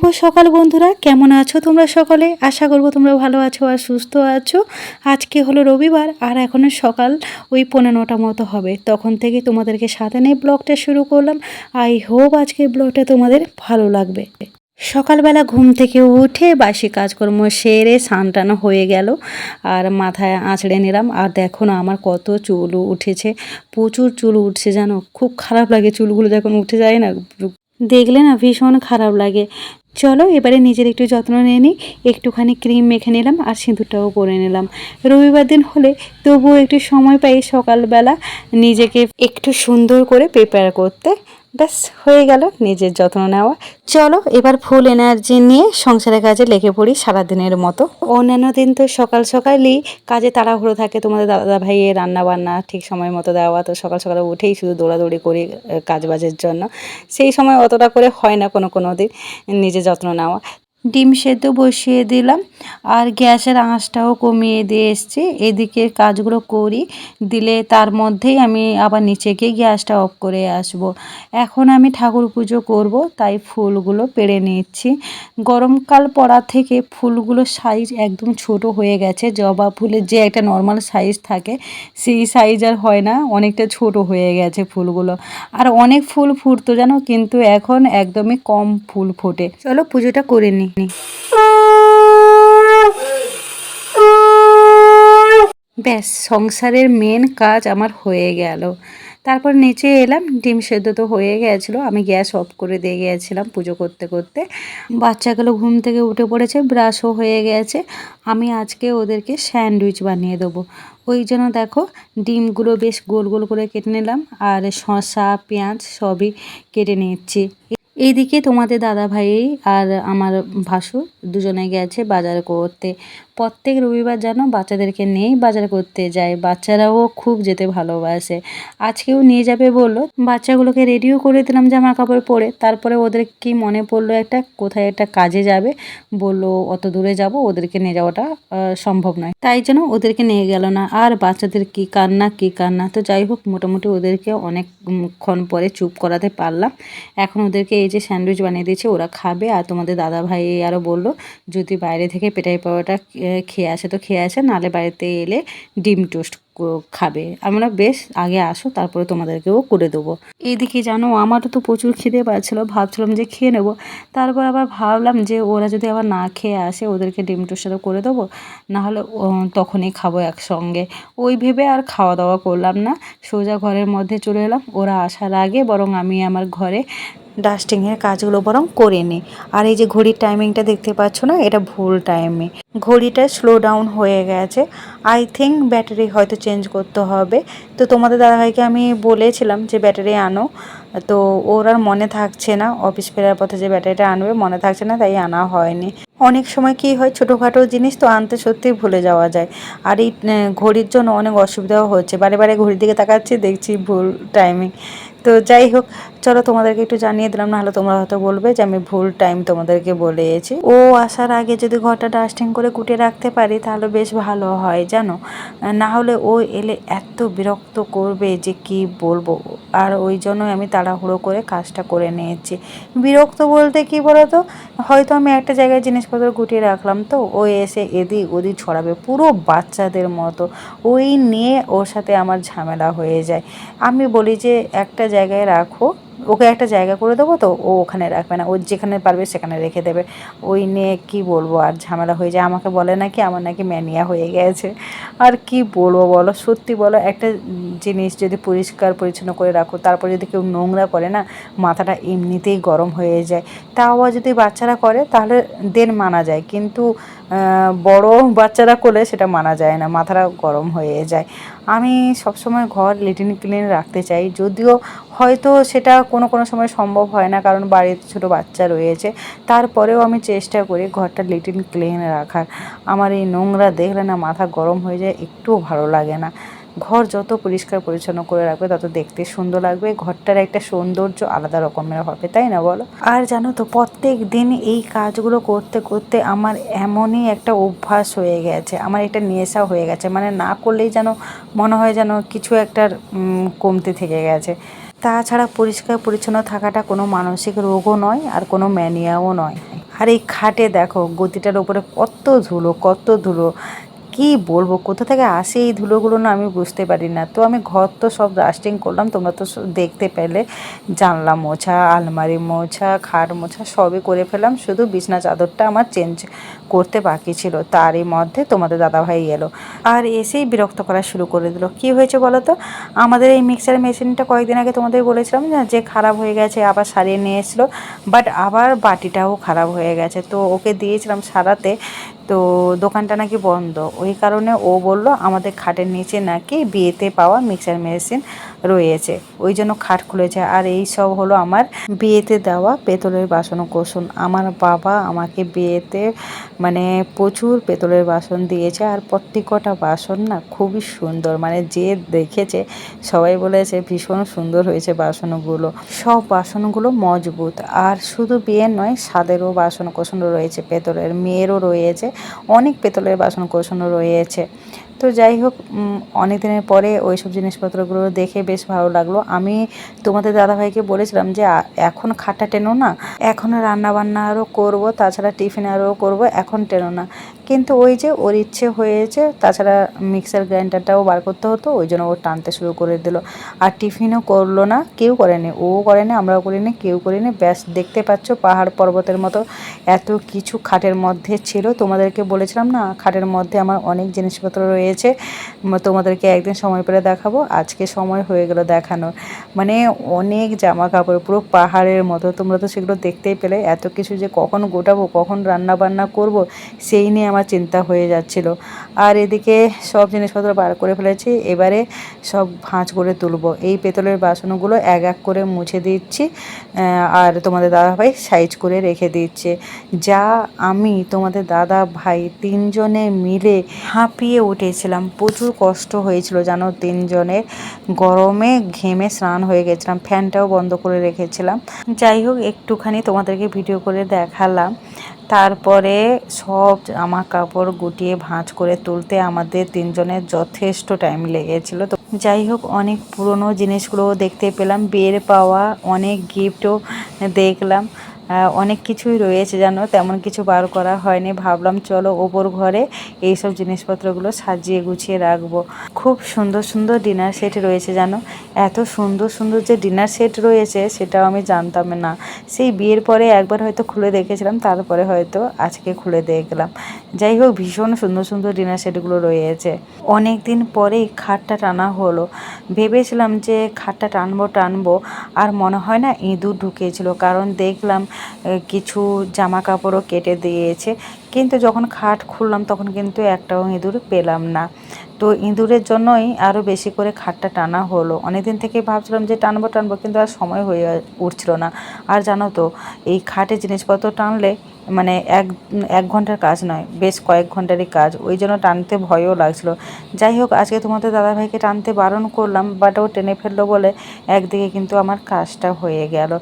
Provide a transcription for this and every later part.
শুভ সকাল বন্ধুরা। কেমন আছো তোমরা সকলে? আশা করব তোমরা ভালো আছো আর সুস্থ আছো। আজকে হলো রবিবার আর এখনও সকাল ওই পনেরো নটা মতো হবে। তখন থেকে তোমাদেরকে সাথে নিয়ে ব্লগটা শুরু করলাম। আই হোপ আজকে ব্লগটা তোমাদের ভালো লাগবে। সকালবেলা ঘুম থেকে উঠে বাসি কাজকর্ম সেরে সানটানো হয়ে গেল আর মাথায় আঁচড়ে নিলাম। আর দেখো না আমার কত চুল উঠেছে, প্রচুর চুল উঠছে জানো? খুব খারাপ লাগে চুলগুলো যখন উঠে যায় না, দেখলে না ভীষণ খারাপ লাগে। চলো, এবারে নিজের একটু যত্ন নিয়ে নিই। একটুখানি ক্রিম মেখে নিলাম আর সিঁদুরটাও পরে নিলাম। রবিবার দিন হলে তবুও একটু সময় পাই সকালবেলা নিজেকে একটু সুন্দর করে প্রিপেয়ার করতে। ব্যাস, হয়ে গেল নিজের যত্ন নেওয়া। চলো, এবার ফুল এনার্জি নিয়ে সংসারের কাজে লেগে পড়ি সারাদিনের মতো। অন্যান্য দিন তো সকাল সকালই কাজে তাড়াহুড়ো থাকে। তোমাদের দাদা ভাইয়ের রান্না বান্না ঠিক সময় মতো দেওয়া, তো সকাল সকালে উঠেই শুধু দৌড়াদৌড়ি করি কাজবাজের কাজ বাজের জন্য। সেই সময় অতটা করে হয় না কোনো কোনো দিন নিজের যত্ন নেওয়া। ডিম সেদ্ধ বসিয়ে দিলাম আর গ্যাসের আঁচটাও কমিয়ে দিয়ে এসছি। এদিকে কাজগুলো করি, দিলে তার মধ্যেই আমি আবার নিচে গিয়ে গ্যাসটা অফ করে আসব। এখন আমি ঠাকুর পুজো করব, তাই ফুলগুলো পেড়ে নিচ্ছি। গরমকাল পড়া থেকে ফুলগুলো সাইজ একদম ছোট হয়ে গেছে। জবা ফুলের যে একটা নর্মাল সাইজ থাকে, সেই সাইজ আর হয় না, অনেকটা ছোট হয়ে গেছে ফুলগুলো। আর অনেক ফুল ফুটতো জানো, কিন্তু এখন একদমই কম ফুল ফোটে। চলো পুজোটা করে নিই ব্যাস, সংসারের মেন কাজ আমার হয়ে গেল। তারপর নিচে এলাম, ডিম সেদ্ধ তো হয়ে গেছিল, আমি গ্যাস অফ করে দিয়ে গিয়েছিলাম পুজো করতে করতে। বাচ্চাগুলো ঘুম থেকে উঠে পড়েছে, ব্রাশও হয়ে গেছে। আমি আজকে ওদেরকে স্যান্ডউইচ বানিয়ে দেবো। ওই জন্য দেখো, ডিমগুলো বেশ গোল গোল করে কেটে নিলাম, আর শসা, পেঁয়াজ সবই কেটে নিচ্ছি। এইদিকে তোমাদের দাদা ভাই আর আমার ভাসুর দুজনে গেছে বাজার করতে। প্রত্যেক রবিবার যেন বাচ্চাদেরকে নিয়েই বাজার করতে যায়। বাচ্চারাও খুব যেতে ভালোবাসে। আজকেও নিয়ে যাবে বলল। বাচ্চাগুলোকে রেডিও করে দিলাম জামা কাপড় পরে। তারপরে ওদের কি মনে পড়ল একটা, কোথায় একটা কাজে যাবে? বলল, অত দূরে যাব, ওদেরকে নিয়ে যাওয়াটা সম্ভব নয়। তাই জন্য ওদেরকে নিয়ে গেল না। আর বাচ্চাদের কি কান্না কি কান্না? তো যাই হোক, মোটামুটি ওদেরকে অনেকক্ষণ পরে চুপ করাতে পারলাম। এখন ওদেরকে এই যে স্যান্ডউইচ বানিয়ে দিয়েছে, ওরা খাবে। আর তোমাদের দাদা ভাই আরও বলল, যদি বাইরে থেকে পেটাই পাওয়াটা খেয়ে আসে, তো খেয়ে আসে, নালে বাড়িতে এলে ডিম টোস্ট খাবে। আমরা বেশ আগে আসো, তারপরে তোমাদেরকেও করে দেবো। এইদিকে জানো, আমারও তো প্রচুর খিদে পাচ্ছিলো, ভাবছিলাম যে খেয়ে নেব। তারপর আবার ভাবলাম যে ওরা যদি আবার না খেয়ে আসে, ওদেরকে ডিম টোস্টটা করে দেবো, নাহলে তখনই খাব একসঙ্গে। ওই ভেবে আর খাওয়া দাওয়া করলাম না। সোজা ঘরের মধ্যে চলে এলাম। ওরা আসার আগে বরং আমি আমার ঘরে ডাস্টিংয়ের কাজগুলো বরং করে নিই আর এই যে ঘড়ির টাইমিংটা দেখতে পাচ্ছ না, এটা ভুল টাইমে ঘড়িটা স্লো ডাউন হয়ে গেছে। আই থিঙ্ক ব্যাটারি হয়তো চেঞ্জ করতে হবে। তো তোমাদের দাদাভাইকে আমি বলেছিলাম যে ব্যাটারি আনো। তো ওর আর মনে থাকছে না অফিস ফেরার পথে যে ব্যাটারিটা আনবে, মনে থাকছে না, তাই আনা হয়নি। অনেক সময় কি হয়, ছোটোখাটো জিনিস তো আনতে সত্যিই ভুলে যাওয়া যায়। আর এই ঘড়ির জন্য অনেক অসুবিধাও হচ্ছে। বারে বারে ঘড়ির দিকে তাকাচ্ছি, দেখছি ভুল টাইমিং তো যাই হোক চলো তোমাদেরকে একটু জানিয়ে দিলাম, নাহলে তোমরা হয়তো বলবে যে আমি ভুল টাইম তোমাদেরকে বলেছি। ও আসার আগে যদি ঘরটা ডাস্টিং করে কুটে রাখতে পারি, তাহলে বেশ ভালো হয়, জানো? না হলে ও এলে এত বিরক্ত করবে যে কি বলব? আর ওই জন্যই আমি তাড়াহুড়ো করে কাজটা করে নিয়েছি। বিরক্ত বলতে কি বলতো? হয়তো আমি একটা জায়গায় জিনিসপত্র গুটিয়ে রাখলাম তো, ও এসে এদিক ওদিক ছড়াবে, পুরো বাচ্চাদের মতো। ওই নিয়ে ওর সাথে আমার ঝামেলা হয়ে যায়। আমি বলি যে একটা জায়গায় রাখো ওকে একটা জায়গা করে দেবো তো ও ওখানে রাখবে না। ও যেখানে পারবে সেখানে রেখে দেবে। ওই নিয়ে কি বলব আর ঝামেলা হয়ে যায়। আমাকে বলে নাকি আমার নাকি ম্যানিয়া হয়ে গেছে। আর কি বলব বলো? সত্যি বলো, একটা জিনিস যদি পরিষ্কার পরিচ্ছন্ন করে রাখো, তারপর যদি কেউ নোংরা করে না, মাথাটা এমনিতেই গরম হয়ে যায়। তাও যদি বাচ্চারা করে, তাহলে দেন মানা যায়। কিন্তু বড় বাচ্চারা করলে সেটা মানা যায় না, মাথাটা গরম হয়ে যায়। আমি সবসময় ঘর লিটিন ক্লিন রাখতে চাই, যদিও হয়তো সেটা কোনো কোনো সময় সম্ভব হয় না, কারণ বাড়িতে ছোট বাচ্চা রয়েছে। তারপরেও আমি চেষ্টা করি ঘরটা লিটিন ক্লিন রাখার। আমার এই নোংরা দেখলে না মাথা গরম হয়ে যায়, একটুও ভালো লাগে না। ঘর যত পরিষ্কার পরিচ্ছন্ন করে রাখবে তত দেখতে সুন্দর লাগবে। ঘরটার একটা সৌন্দর্য আলাদা রকমের হবে তাই না বলো? আর জানো তো প্রত্যেক দিন এই কাজগুলো করতে করতে আমার এমনই একটা অভ্যাস হয়ে গেছে আমার একটা নেশা হয়ে গেছে। মানে না করলেই যেন মনে হয় যেন কিছু একটা উম, কমতে থেকে গেছে। তাছাড়া পরিষ্কার পরিচ্ছন্ন থাকাটা কোনো মানসিক রোগও নয় আর কোনো ম্যানিয়াও নয়। আর এই খাটে দেখো গতিটার উপরে কত ধুলো কত ধুলো। কি বলব? কোথা থেকে আসে এই ধুলোগুলো না আমি বুঝতে পারি না। তো আমি ঘর তো সব রাস্টিং করলাম, তোমরা তো দেখতে পেলে। জানলা মোছা, আলমারি মোছা, খাট মোছা সবই করে ফেলাম শুধু বিছনা চাদরটা আমার চেঞ্জ করতে বাকি ছিল। তারই মধ্যে তোমাদের দাদাভাই এলো। আর এসেই বিরক্ত করা শুরু করে দিল। কি হয়েছে বলো তো? আমাদের এই মিক্সার মেশিনটা কয়েকদিন আগে তোমাদের বলেছিলাম না যে খারাপ হয়ে গেছে, আবার সারিয়ে নিয়ে এসেছিল। বাট আবার বাটিটাও খারাপ হয়ে গেছে। তো ওকে দিয়েছিলাম সারাতে। তো দোকানটা নাকি বন্ধ। ওই কারণে ও বলল, আমাদের খাটের নিচে নাকি বিয়েতে পাওয়া মিক্সার মেশিন রয়েছে। ওই জন্য খাট খুলেছে। আর এই সব হলো আমার বিয়েতে দেওয়া পেতলের বাসন কোসন আমার বাবা আমাকে বিয়েতে মানে প্রচুর পেতলের বাসন দিয়েছে। আর প্রত্যেকটা বাসন না খুবই সুন্দর। মানে যে দেখেছে সবাই বলেছে ভীষণ সুন্দর হয়েছে বাসনগুলো। সব বাসনগুলো মজবুত। আর শুধু বিয়ের নয় স্বাদেরও বাসন কোসন রয়েছে, পেতলের মেয়েরও রয়েছে। অনেক পেতলের বাসন কোসনও রয়েছে। তো যাই হোক অনেক দিনের পরে ওই সব জিনিসপত্রগুলো দেখে বেশ ভালো লাগল। আমি তোমাদের দাদাভাইকে বলেছিলাম যে এখন খাটা টেনো না, এখন রান্না বান্না আরও করব, তাছাড়া টিফিন আরও করব, এখন টেনো না। কিন্তু ওই যে ওর ইচ্ছে হয়েছে, তাছাড়া মিক্সার গ্রাইন্ডারটাও বার করতে হতো, ওই জন্য ও টানতে শুরু করে দিল। আর টিফিনও করল না, কেউ করেনি, ও করেনি, আমরাও করিনি, কেউ করিনি। ব্যাস, দেখতে পাচ্ছ পাহাড় পর্বতের মতো এত কিছু খাটের মধ্যে ছিল। তোমাদেরকে বলেছিলাম না, খাটের মধ্যে আমার অনেক জিনিসপত্র রয়েছে তোমাদেরকে একদিন সময় পেলে দেখাবো। আজকে সময় হয়ে গেল দেখানোর। মানে অনেক জামা কাপড় পুরো পাহাড়ের মতো। তোমরা তো সেগুলো দেখতেই পেলে। এত কিছু যে কখন গোটাবো, কখন রান্না বান্না করব, সেই নিয়ে আমার চিন্তা হয়ে যাচ্ছিল। আর এদিকে সব জিনিসপত্র বার করে ফেলেছি। এবারে সব ভাঁজ করে তুলব। এই পেতলের বাসনগুলো এক এক করে মুছে দিচ্ছি আর তোমাদের দাদা ভাই সাইজ করে রেখে দিচ্ছে। যা আমি, তোমাদের দাদা ভাই তিনজনে মিলে হাঁপিয়ে উঠেছিলাম। প্রচুর কষ্ট হয়েছিল জানো তিনজনের গরমে ঘেমে স্নান হয়ে গেছিলাম, ফ্যানটাও বন্ধ করে রেখেছিলাম। যাই হোক, একটুখানি তোমাদেরকে ভিডিও করে দেখালাম। তারপরে সব জামা কাপড় গুটিয়ে ভাঁজ করে তুলতে আমাদের তিনজনের যথেষ্ট টাইম লেগেছিল। তো যাই হোক, অনেক পুরনো জিনিসগুলোও দেখতে পেলাম, বের পাওয়া অনেক গিফটও দেখলাম। অনেক কিছুই রয়েছে জানো তেমন কিছু বার করা হয়নি। ভাবলাম চলো ওপর ঘরে এইসব জিনিসপত্রগুলো সাজিয়ে গুছিয়ে রাখব। খুব সুন্দর সুন্দর ডিনার সেট রয়েছে জানো এত সুন্দর সুন্দর যে ডিনার সেট রয়েছে সেটাও আমি জানতাম না। সেই বিয়ের পরে একবার হয়তো খুলে দেখেছিলাম, তারপরে হয়তো আজকে খুলে দেখলাম। যাই হোক, ভীষণ সুন্দর সুন্দর ডিনার সেটগুলো রয়েছে। অনেক দিন পরেই খাটটা টানা হলো। ভেবেছিলাম যে খাটটা টানবো টানবো, আর মনে হয় না ইঁদুর ঢুকিয়েছিল। কারণ দেখলাম কিছু জামা কাপড়ও কেটে দিয়েছে। কিন্তু যখন খাট খুললাম তখন কিন্তু একটাও ইঁদুর পেলাম না। তো ইঁদুরের জন্যই আরও বেশি করে খাটটা টানা হলো। অনেকদিন থেকে ভাবছিলাম যে টানবো টানবো, কিন্তু আর সময় হয়ে উঠছিল না। আর জানো তো, এই খাটে জিনিসপত্র টানলে মানে এক এক ঘণ্টার কাজ নয়, বেশ কয়েক ঘন্টারই কাজ। ওই জন্য টানতে ভয়ও লাগছিল। যাই হোক, আজকে তোমাদের দাদাভাইকে টানতে বারণ করলাম বাট ও টেনে ফেলল বলে একদিকে কিন্তু আমার কাজটা হয়ে গেল।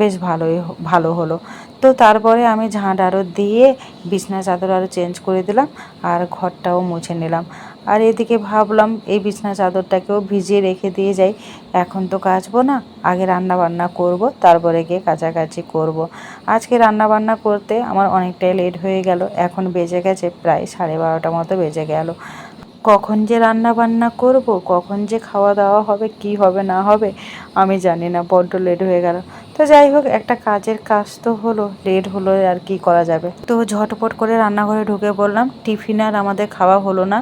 বেশ ভালোই ভালো হলো। তো তারপরে আমি ঝাঁট আরও দিয়ে বিছনা চাদর আরও চেঞ্জ করে দিলাম আর ঘরটাও মুছে নিলাম। আর এদিকে ভাবলাম, এই বিছনা চাদরটাকেও ভিজিয়ে রেখে দিয়ে যাই। এখন তো কাচবো না, আগে রান্না বান্না করব, তারপরে গিয়ে কাছাকাছি করব। আজকে রান্না বান্না করতে আমার অনেকটাই লেট হয়ে গেল, এখন বেজে গেছে প্রায় সাড়ে বারোটা মতো বেজে গেল। কখন যে রান্না বান্না করব, কখন যে খাওয়া দাওয়া হবে, কি হবে না হবে, আমি জানি না, বড্ড লেট হয়ে গেল। তো যাই হোক, একটা কাজের কাজ তো হলো লেট হলো আর কি করা যাবে। তো ঝটপট করে রান্নাঘরে ঢুকে পড়লাম, টিফিন আর আমাদের খাওয়া হলো না।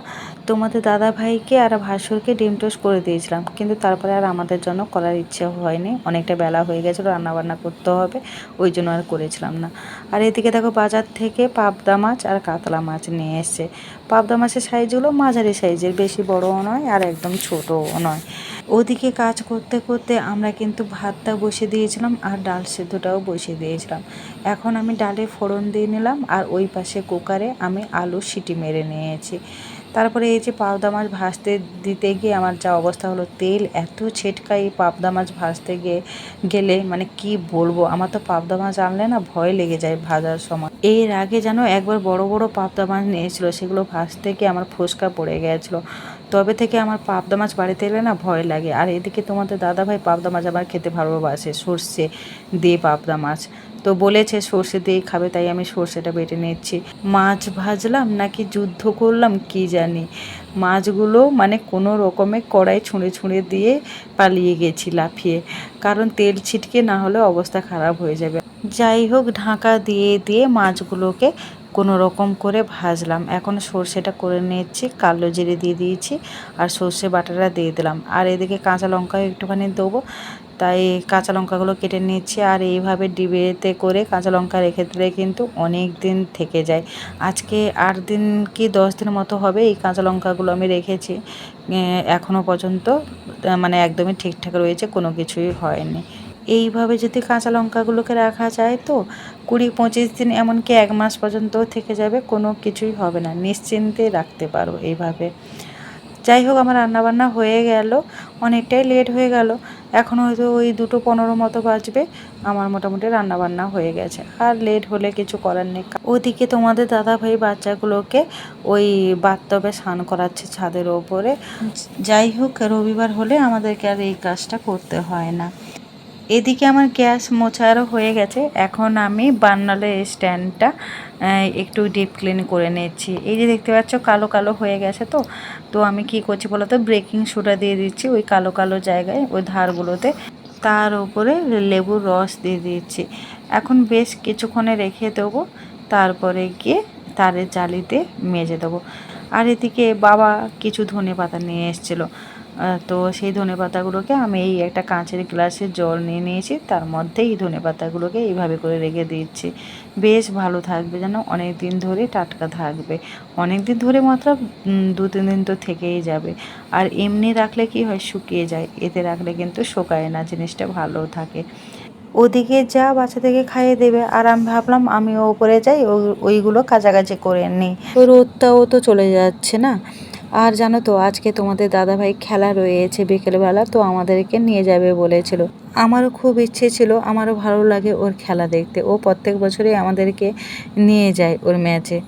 তোমাদের দাদা ভাইকে আর ভাসুরকে ডিম টোস্ট করে দিয়েছিলাম, কিন্তু তারপরে আর আমাদের জন্য করার ইচ্ছে হয়নি। অনেকটা বেলা হয়ে গেছিল, রান্নাবান্না করতে হবে, ওই জন্য আর করেছিলাম না। আর এদিকে দেখো, বাজার থেকে পাবদা মাছ আর কাতলা মাছ নিয়ে এসছে। পাবদা মাছের সাইজগুলো মাঝারি সাইজের বেশি বড়ও নয় আর একদম ছোটও নয়। ওদিকে কাজ করতে করতে আমরা কিন্তু ভাতটা বসে দিয়েছিলাম আর ডাল সেদ্ধটাও বসিয়ে দিয়েছিলাম। এখন আমি ডালে ফোড়ন দিয়ে নিলাম আর ওই পাশে কুকারে আমি আলু সিটি মেরে নিয়েছি। তারপরে এই যে পাবদা মাছ ভাজতে দিতে গিয়ে আমার যা অবস্থা হলো, তেল এত ছেটকাই পাবদা মাছ ভাজতে গিয়ে গেলে মানে কি বলব? আমার তো পাবদা মাছ আনলে না ভয় লেগে যায় ভাজার সময়। এর আগে যেন একবার বড় বড় পাবদা মাছ নিয়েছিল, সেগুলো ভাজতে গিয়ে আমার ফুসকা পড়ে গিয়েছিল। তবে থেকে আমার পাবদা মাছ বাড়িতে এলে না ভয় লাগে। আর এদিকে তোমাদের দাদা ভাই পাবদা মাছ আবার খেতে ভালোবাসে, সর্ষে দিয়ে পাবদা মাছ। তো বলেছে সর্ষে দিয়ে খাবে, তাই আমি সর্ষেটা বেটে নিচ্ছি। মাছ ভাজলাম নাকি যুদ্ধ করলাম কি জানি। মাছগুলো মানে কোনো রকমে কড়াই ছুঁড়ে ছুঁড়ে দিয়ে পালিয়ে গেছি লাফিয়ে। কারণ তেল ছিটকে না হলে অবস্থা খারাপ হয়ে যাবে। যাই হোক, ঢাকা দিয়ে দিয়ে মাছগুলোকে কোনো রকম করে ভাজলাম। এখন সর্ষেটা করে নিচ্ছি কালো জিরে দিয়ে দিয়েছি আর সর্ষে বাটাটা দিয়ে দিলাম। আর এদিকে কাঁচা লঙ্কা একটুখানি দেবো। তাই কাঁচা লঙ্কাগুলো কেটে নিচ্ছি আর এইভাবে ডিবেতে করে কাঁচা লঙ্কা রেখে দিলে কিন্তু অনেক দিন থেকে যায়। আজকে আট দিন কি দশ দিন মতো হবে এই কাঁচা লঙ্কাগুলো আমি রেখেছি। এখনও পর্যন্ত মানে একদমই ঠিকঠাক রয়েছে, কোনো কিছুই হয়নি। এইভাবে যদি কাঁচা লঙ্কাগুলোকে রাখা যায় তো কুড়ি পঁচিশ দিন এমনকি এক মাস পর্যন্ত থেকে যাবে, কোনো কিছুই হবে না। নিশ্চিন্তে রাখতে পারো এইভাবে। যাই হোক, আমার রান্নাবান্না হয়ে গেল। অনেকটাই লেট হয়ে গেল। এখন হয়তো ওই দুটো পনেরো মতো বাজবে। আমার মোটামুটি রান্নাবান্না হয়ে গেছে। আর লেট হলে কিছু করার নেই। ওদিকে তোমাদের দাদা ভাই বাচ্চাগুলোকে ওই বাথটবে স্নান করাচ্ছে ছাদের ওপরে। যাই হোক, রবিবার হলে আমাদেরকে আর এই কাজটা করতে হয় না। এদিকে আমার গ্যাস মোছারও হয়ে গেছে। এখন আমি বান্নালের স্ট্যান্ডটা একটু ডিপ ক্লিন করে নিচ্ছি। এই যে দেখতে পাচ্ছ, কালো কালো হয়ে গেছে তো। তো আমি কি করছি বলো তো? ব্রেকিং সোডা দিয়ে দিচ্ছি ওই কালো কালো জায়গায়, ওই ধারগুলোতে। তার উপরে লেবুর রস দিয়ে দিচ্ছি। এখন বেশ কিছুক্ষণে রেখে দেবো। তারপরে গিয়ে তারের জালিতে মেজে দেবো। আর এদিকে বাবা কিছু ধনে পাতা নিয়ে এসেছিল। তো সেই ধনে পাতাগুলোকে আমি এই একটা কাঁচের গ্লাসে জল নিয়ে নিয়েছি। তার মধ্যে এই ধনে পাতাগুলোকে এইভাবে করে রেখে দিচ্ছি। বেশ ভালো থাকবে যেন অনেক দিন ধরে টাটকা থাকবে। অনেক দিন ধরে মাত্র দু, তিন দিন তো থেকেই যাবে। আর এমনি রাখলে কি হয়, শুকিয়ে যায়। এতে রাখলে কিন্তু শুকায় না, জিনিসটা ভালো থাকে। ওদিকে যা বাচ্চাদেরকে খাইয়ে দেবে। আর আমি ভাবলাম আমি ওপরে যাই ওইগুলো কাছাকাছি করে নিই। রোদটাও তো চলে যাচ্ছে না। আর জানো তো, আজকে তোমাদের দাদাভাই খেলা রয়েছে বিকেলবেলা, তো আমাদেরকে নিয়ে যাবে বলেছিল। আমারও খুব ইচ্ছে ছিল, আমারও ভালো লাগে ওর খেলা দেখতে। ও প্রত্যেক বছরই আমাদেরকে নিয়ে যায় ওর ম্যাচে।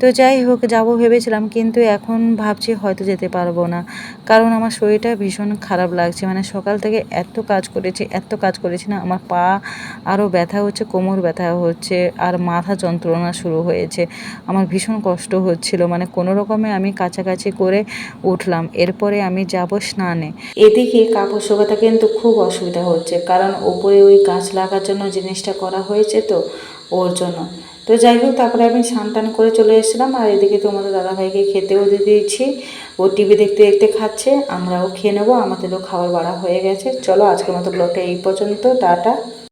তো যাই হোক, যাব ভেবেছিলাম, কিন্তু এখন ভাবছি হয়তো যেতে পারব না। কারণ আমার শরীরটা ভীষণ খারাপ লাগছে। মানে সকাল থেকে এত কাজ করেছি, এত কাজ করেছি না, আমার পা আরও ব্যথা হচ্ছে, কোমর ব্যথা হচ্ছে, আর মাথা যন্ত্রণা শুরু হয়েছে। আমার ভীষণ কষ্ট হচ্ছিল। মানে কোনো রকমে আমি কাছাকাছি করে উঠলাম। এরপরে আমি যাব স্নানে। এদিকে কাপড় শোকাতে কিন্তু খুব অসুবিধা হচ্ছে। কারণ ওপরে ওই গাছ লাগার জন্য জিনিসটা করা হয়েছে তো, ওর জন্য। তো যাই হোক, তারপরে আমি স্নান টান করে চলে এসেছিলাম, আর এদিকে তোমাদের দাদাভাইকে খেতেও দিয়ে দিয়েছি। ও টিভি দেখতে দেখতে খাচ্ছে, আমরাও খেয়ে নেব, আমাদেরও খাবার বাড়া হয়ে গেছে। চলো আজকের মতো ব্লগটা এই পর্যন্ত, টাটা।